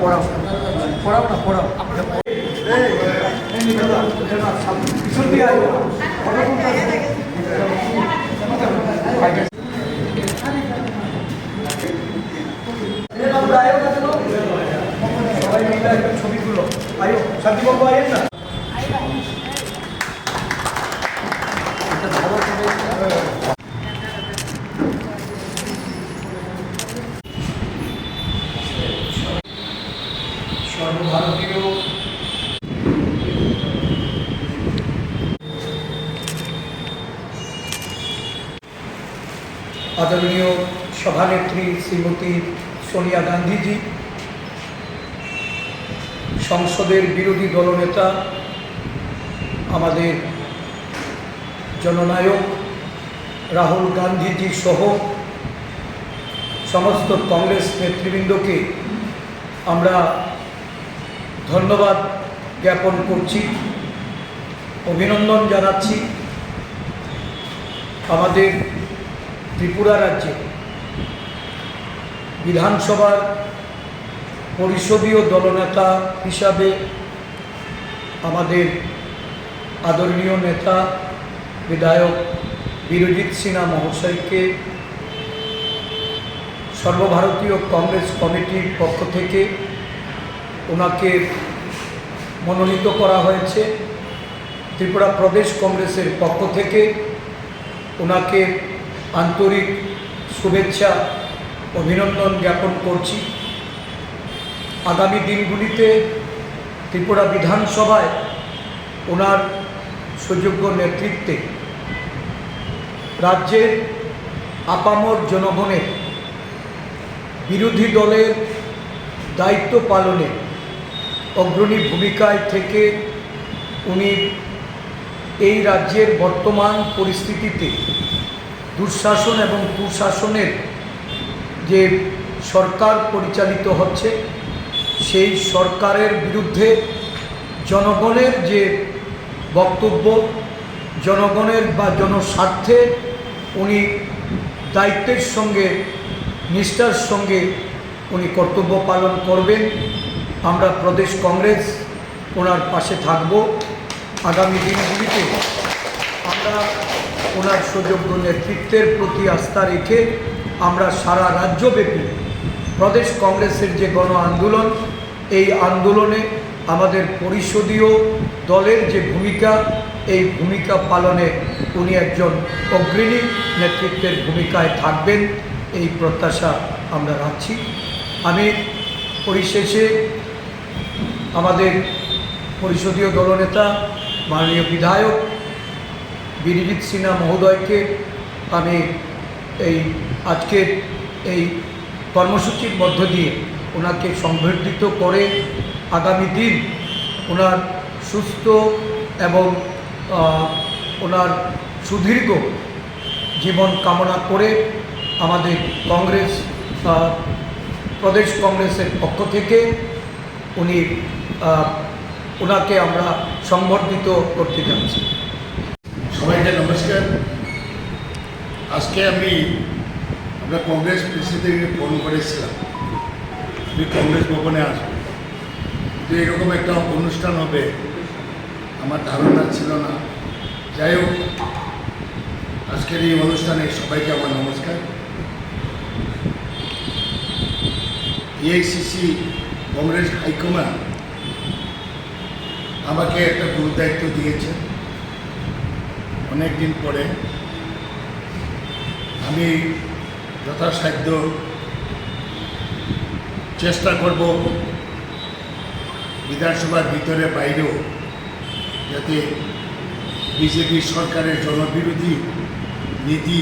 পড়াও পড়াও না পড়াও ছবিগুলো আয়ো শান্তিবাবু আয়েন না সর্বভারতীয় আদরণীয় সভানেত্রী শ্রীমতী সোনিয়া গান্ধীজি, সংসদের বিরোধী দলনেতা, আমাদের জননায়ক রাহুল গান্ধীজি সহ সমস্ত কংগ্রেস নেতৃবৃন্দকে আমরা ধন্যবাদ জ্ঞাপন করছি, অভিনন্দন জানাচ্ছি আমাদের ত্রিপুরা রাজ্যে। বিধানসভার পরিষদীয় দলনেতা হিসাবে আমাদের আদরণীয় নেতা, বিধায়ক বীরজিৎ সিনহা মহাশয়কে সর্বভারতীয় কংগ্রেস কমিটির পক্ষ থেকে ওনাকে মনোনীত করা হয়েছে। ত্রিপুরা প্রদেশ কংগ্রেসের পক্ষ থেকে ওনাকে আন্তরিক শুভেচ্ছা, অভিনন্দন জ্ঞাপন করছি। আগামী দিনগুলিতে ত্রিপুরা বিধানসভায় ওনার সুযোগ্য নেতৃত্বে রাজ্যের আপামর জনগণের বিরোধী দলের দায়িত্ব পালনে অগ্রণী ভূমিকায় থেকে উনি এই রাজ্যের বর্তমান পরিস্থিতিতে দুঃশাসন এবং কুশাসনের যে সরকার পরিচালিত হচ্ছে, সেই সরকারের বিরুদ্ধে জনগণের যে বক্তব্য, জনগণের বা জনস্বার্থে উনি দায়িত্বের সঙ্গে, নিষ্ঠার সঙ্গে উনি কর্তব্য পালন করবেন। আমরা প্রদেশ কংগ্রেস, ওনার পাশে থাকব। আগামী দিনগুলিতে আমরা ওনার সুযোগ্য নেতৃত্বের প্রতি আস্থা রেখে আমরা সারা রাজ্যব্যাপী প্রদেশ কংগ্রেসের যে গণ আন্দোলন, এই আন্দোলনে আমাদের পরিষদীয় দলের যে ভূমিকা, এই ভূমিকা পালনে উনি একজন অগ্রণী নেতৃত্বের ভূমিকায় থাকবেন, এই প্রত্যাশা আমরা রাখছি। আমি পরিশেষে আমাদের পরিষদীয় দলনেতা, মাননীয় বিধায়ক বীরজিৎ সিনহা মহোদয়কে আমি এই আজকের এই কর্মসূচির মধ্য দিয়ে ওনাকে সংবর্ধিত করে আগামী দিন ওনার সুস্থ এবং ওনার সুদীর্ঘ জীবন কামনা করে আমাদের কংগ্রেস প্রদেশ কংগ্রেসের পক্ষ থেকে উনি ওনাকে আমরা সংবর্ধিত করতে যাচ্ছি। সবাইকে নমস্কার। আজকে আমি আমরা কংগ্রেস প্রেসিডেন্টকে ফোন করেছিলাম। আমি কংগ্রেস ভবনে আসব। তো এরকম একটা অনুষ্ঠান হবে, আমার ধারণা ছিল না। যাই হোক, আজকের এই অনুষ্ঠানে সবাইকে আমার নমস্কার। এআইসিসি কংগ্রেস হাইকমান্ড আমাকে একটা গুরু দায়িত্ব দিয়েছে দিন পরে আমি যথাসাধ্য চেষ্টা করব বিধানসভার ভিতরে, বাইরেও, যাতে বিজেপি সরকারের জনবিরোধী নীতি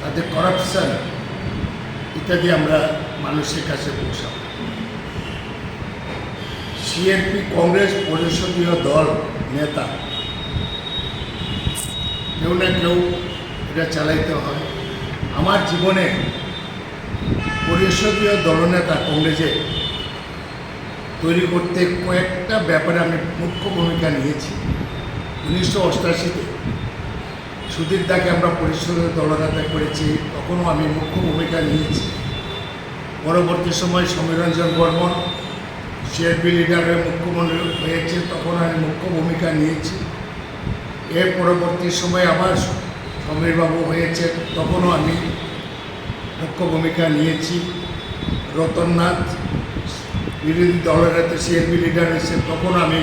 তাদের করাপশন ইত্যাদি আমরা মানুষের কাছে পৌঁছাব। সিএনপি, কংগ্রেস পরিষদীয় দল, নেতা। কেউ না কেউ এটা চালাইতে হয়। আমার জীবনে পরিষদীয় দলনেতা কংগ্রেসে তৈরি করতে কয়েকটা ব্যাপারে আমি মুখ্য ভূমিকা নিয়েছি। উনিশশো অষ্টাশিতে সুধীর দাকে আমরা পরিষদীয় দলনেতা করেছি, তখনও আমি মুখ্য ভূমিকা নিয়েছি। পরবর্তী সময় সমীরঞ্জন বর্মন সিআরপি লিডারের মুখ্যমন্ত্রী হয়েছে, তখন আমি মুখ্য ভূমিকা নিয়েছি। এর পরবর্তী সময় আবার সমীরবাবু হয়েছে, তখনও আমি মুখ্য ভূমিকা নিয়েছি। রতননাথ, বিরোধী দলের হাতে সিএলপি লিডার হয়েছে, তখন আমি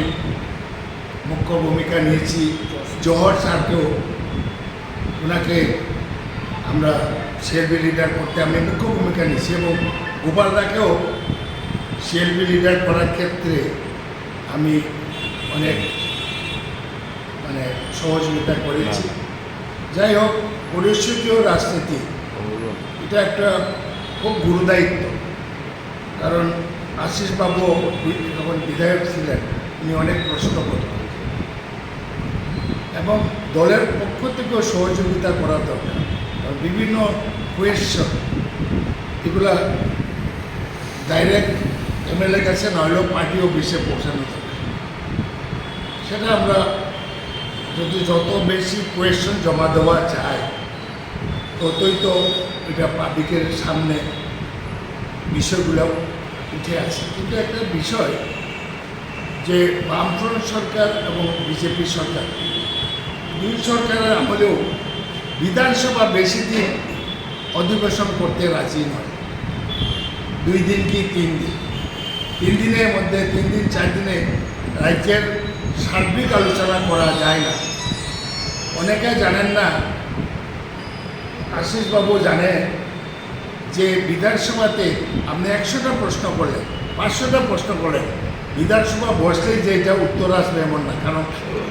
মুখ্য ভূমিকা নিয়েছি। জহর স্যারকেও ওনাকে আমরা সিএলপি লিডার করতে আমি মুখ্য ভূমিকা নিয়েছি এবং গোপাল দাকেও সিএলপি লিডার করার ক্ষেত্রে আমি অনেক মানে সহযোগিতা করেছি। যাই হোক পরিস্থিতি ও রাজনীতি এটা একটা খুব গুরুদায়িত্ব। কারণ আশিস বাবু বি- যখন বিধায়ক ছিলেন উনি অনেক প্রশ্ন করতেন। এবং দলের পক্ষ থেকেও সহযোগিতা করা দরকার। বিভিন্ন কোয়েশ্চন এগুলা ডাইরেক্ট এমএলএ কাছে নইলেও পার্টি অফিসে পৌঁছানো থাকে। সেটা আমরা যদি যত বেশি কোয়েশ্চন জমা দেওয়া যায়, ততই তো এটা পাবলিকের সামনে বিষয়গুলো উঠে আসে। কিন্তু একটা বিষয় যে বামফ্রন্ট সরকার এবং বিজেপি সরকার, দুই সরকারের আমলেও বিধানসভা বেশি দিন অধিবেশন করতে রাজি নয়। দুই দিন কি তিন দিন? তিন দিনের মধ্যে তিন দিন চার দিনে রাজ্যের সার্বিক আলোচনা করা যায় না। অনেকে জানেন না, আশিসবাবু জানে যে বিধানসভাতে আপনি একশোটা প্রশ্ন করলেন, পাঁচশোটা প্রশ্ন করলেন। বিধানসভা বসলেই যে এটা উত্তর আসবে এমন না, কারণ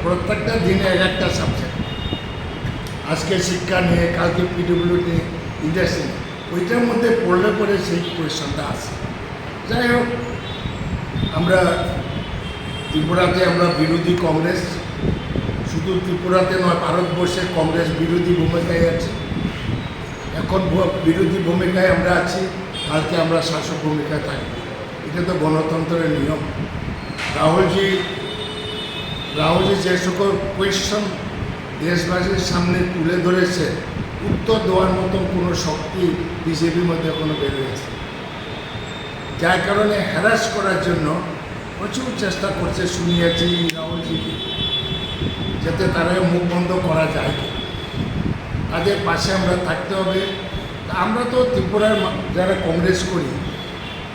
প্রত্যেকটা দিনে এক একটা সাবজেক্ট আজকে শিক্ষা নিয়ে, কালকে পিডব্লিউ নিয়ে ইন্ডাস্ট্রি নিয়ে, ওইটার মধ্যে পড়লে পরে সেই কোয়েশনটা আসে। যাই হোক আমরা ত্রিপুরাতে আমরা বিরোধী কংগ্রেস, শুধু ত্রিপুরাতে নয়, ভারতবর্ষে কংগ্রেস বিরোধী ভূমিকায় আছে। এখন বিরোধী ভূমিকায় আমরা আছি, কালকে আমরা শাসক ভূমিকায় থাকি এটা তো গণতন্ত্রের নিয়ম। রাহুলজি রাহুলজি যে সকল কোয়েশন দেশবাসীর সামনে তুলে ধরেছে, উত্তর দেওয়ার মতন কোনো শক্তি বিজেপির মধ্যে এখনও বেরোয়েছে যার কারণে হ্যারাস করার জন্য প্রচুর চেষ্টা করছে শুনিয়েছি রাহুলজিকে যাতে তারা মুখ বন্ধ করা যায়। তাদের পাশে আমরা থাকতে হবে। আমরা তো ত্রিপুরার যারা কংগ্রেস করি,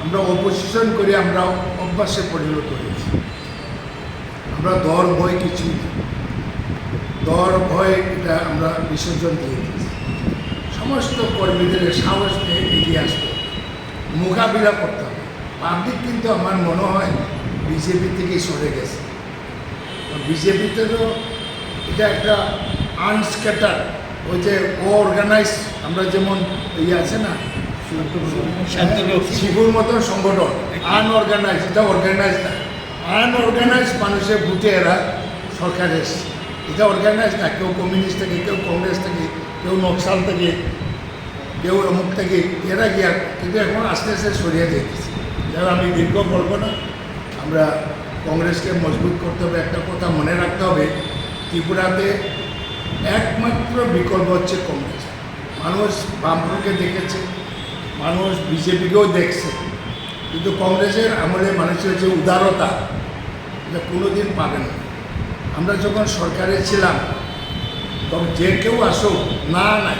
আমরা অপোজিশন করি আমরা অভ্যাসে পরিণত হয়েছি। আমরা দর ভয় কিছু দর ভয় এটা আমরা বিসর্জন দিয়ে দিয়েছি। সমস্ত কর্মীদের সাহস নিয়ে এগিয়ে আসতে মোকাবিলা করতে পাবলিক কিন্তু আমার মনে হয় বিজেপি থেকেই সরে গেছে। বিজেপিতে তো এটা একটা আনস্ক্যাটার ওই যে অর্গানাইজ আমরা যেমন ইয়ে আছে না শিবুর মতন সংগঠন আনঅর্গানাইজ এটা অর্গানাইজ না। আনঅর্গানাইজ মানুষের বুটে এরা সরকার এসছে। এটা অর্গানাইজ না কেউ কমিউনিস্ট থেকে কেউ কংগ্রেস থেকে কেউ নকশাল থেকে কেউ অমুক থেকে এরা গিয়া কিন্তু এখন আস্তে আস্তে সরিয়ে দিয়েছে। যারা আমি দীর্ঘ বলব না। আমরা কংগ্রেসকে মজবুত করতে হবে, একটা কথা মনে রাখতে হবে, ত্রিপুরাতে একমাত্র বিকল্প হচ্ছে কংগ্রেস। মানুষ বামফ্রন্টকে দেখেছে, মানুষ বিজেপিকেও দেখছে। কিন্তু কংগ্রেসের আমলে মানুষের যে উদারতা, এটা কোনোদিন পাবে না। আমরা যখন সরকারে ছিলাম, তখন যে কেউ আসুক, না, নাই,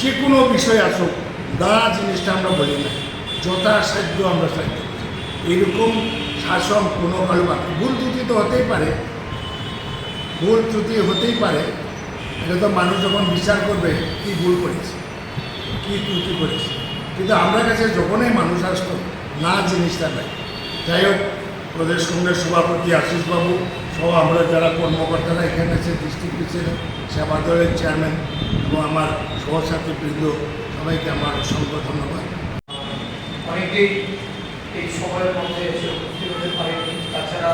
যে কোনো বিষয় আসুক দা জিনিসটা আমরা বলি না যথাসাধ্য আমরা করি এরকম শাসন কোনো বা ভুল ত্রুটি তো হতেই পারে। ভুল ত্রুটি হতেই পারে। এটা তো মানুষ যখন বিচার করবে, কি ভুল করেছে, কি ত্রুটি করেছে। কিন্তু আমরা কাছে যখনই মানুষ আসতো, না জিনিসটা নাই। যাই হোক, প্রদেশ কংগ্রেস সভাপতি আশিসবাবু সহ আমরা যারা কর্মকর্তারা এখানে আছে, ডিস্ট্রিক্ট প্রেসিডেন্ট সেবা দলের চেয়ারম্যান এবং আমার সহসাথী বৃন্দ সবাইকে আমার অসংখ্য ধন্যবাদ। অনেকেই এই সময়ের মধ্যে এসে উপস্থিত হতে পারেনি। তাছাড়া